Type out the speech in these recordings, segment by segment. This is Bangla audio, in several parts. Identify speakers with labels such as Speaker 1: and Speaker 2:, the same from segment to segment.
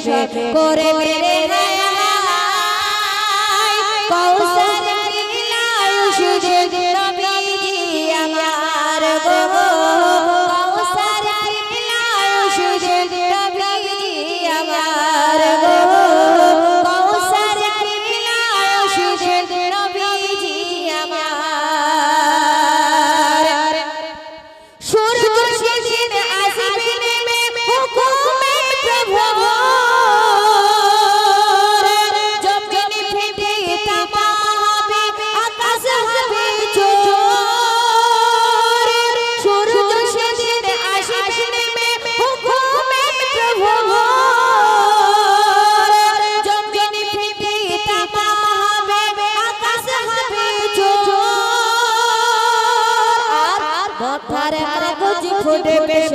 Speaker 1: সবে করে মেরে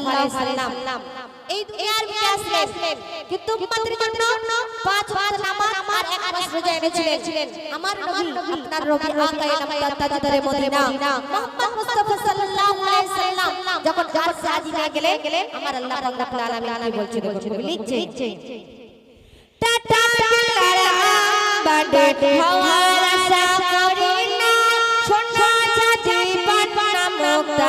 Speaker 1: সাল্লাল্লাহু আলাইহি সাল্লাম এই দুনিয়ার বুকে আসলেন কিন্তু উম্মতের জন্য পাঁচ ওয়াক্ত নামাজ আর এক মাস রোজা এনেছিলেন আমার নবী আপনার নবী আকায়ে নামাজ তাজদারে মদিনা মুহাম্মদ মুস্তাফা সাল্লাল্লাহু আলাইহি সাল্লাম যখন গার সাজি গেলেন আমার আল্লাহ পাক রব্বুল আলামিন বলছে দেখুন লিখছে টাটা বিলার বাডে হওয়ার আশা করি সোনা চাঁদি পান্না মুক্তা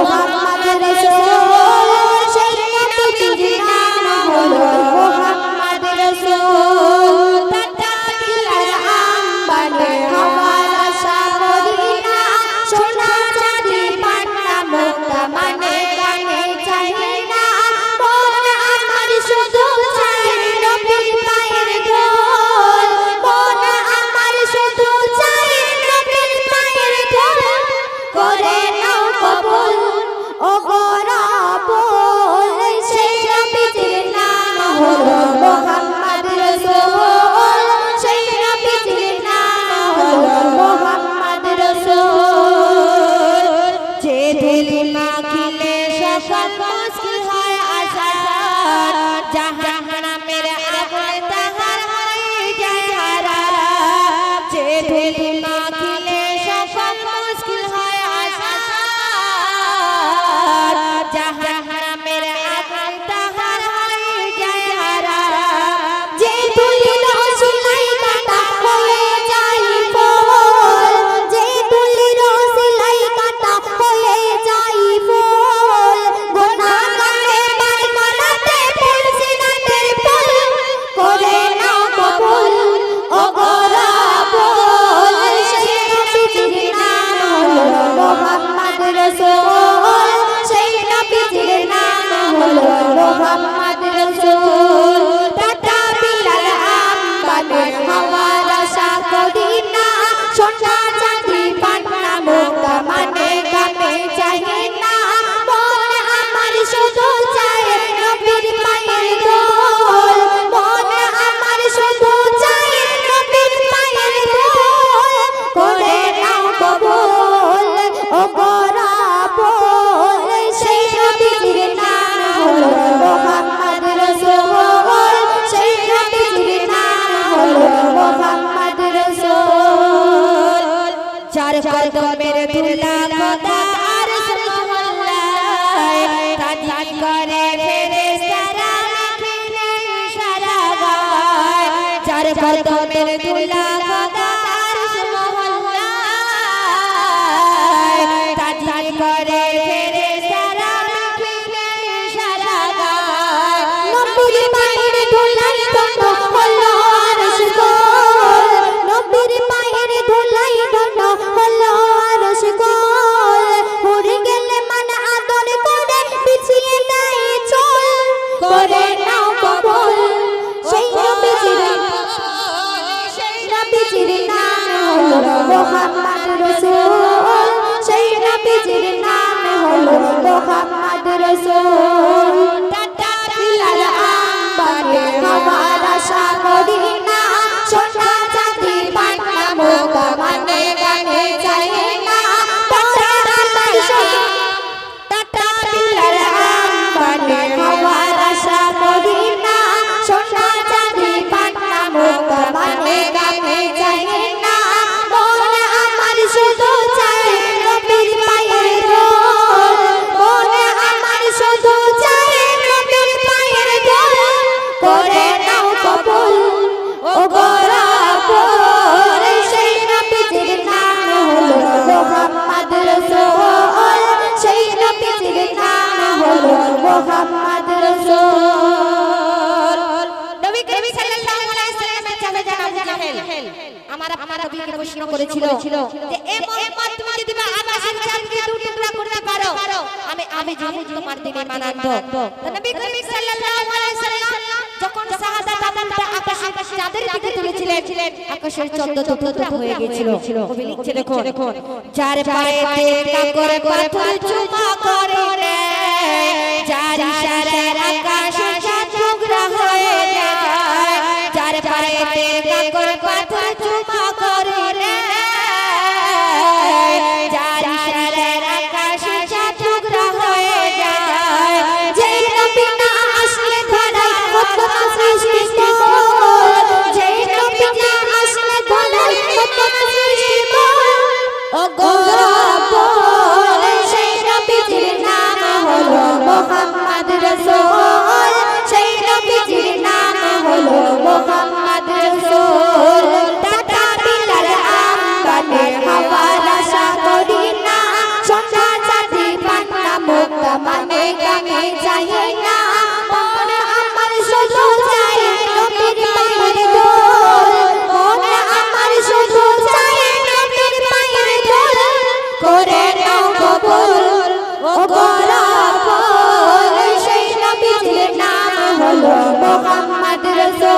Speaker 1: তোমার না
Speaker 2: খেলে সফল মুশকিল হয়? আসার চল তো মেরে দিল রসুল আমার আমার
Speaker 1: নবীকে প্রশ্ন করেছিল যে এ তুমি যদি আবাসের চাঁদকে দু টুকরা করতে পারো আমি আমি জানি তোমার দিনে মানাত। তো নবী করিম সাল্লাল্লাহু আলাইহি যখন শাহাদাত আদালতে আকাশের চাঁদের দিকে তুলেছিলেন আকাশের চন্দ্র টুকরা হয়ে গিয়েছিল কবি দেখো যার পায়ে পায়ে পাথর চুমা করে রে যার ইশারায়
Speaker 2: আকাশ মাদ্রাসা